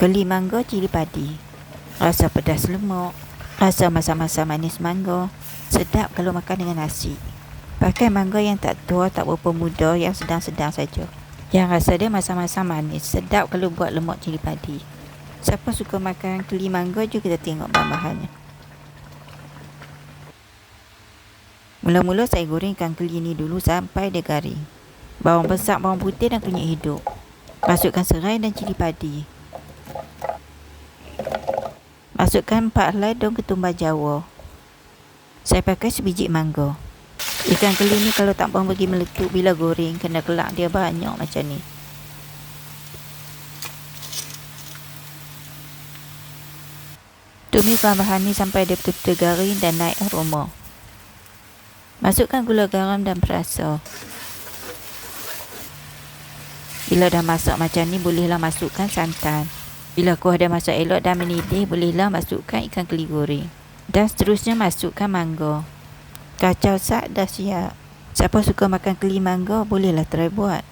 Keli mangga cili padi. Rasa pedas lemuk. Rasa masa-masa manis mangga. Sedap kalau makan dengan nasi. Pakai mangga yang tak tua, tak berapa muda, yang sedang-sedang saja. Yang rasa dia masa-masa manis. Sedap kalau buat lemuk cili padi. Siapa suka makan keli mangga juga kita tengok bahan-bahannya. Mula-mula saya gorengkan keli ini dulu sampai dia garing. Bawang besar, bawang putih dan kunyit hidup. Masukkan serai dan cili padi. Masukkan 4 helai daun ketumbar jawa. Saya pakai sebiji mangga. Ikan keli ni kalau tak bang bagi meletup bila goreng kena kelak dia banyak macam ni. Tumis bahan-bahan ni sampai dia betul-betul garing dan naik aroma. Masukkan gula garam dan perasa. Bila dah masak macam ni bolehlah masukkan santan. Bila kuah dah masak elok dan mendidih, bolehlah masukkan ikan keli goreng. Dan seterusnya masukkan mangga. Kacau sak dah siap. Siapa suka makan keli mangga, bolehlah try buat.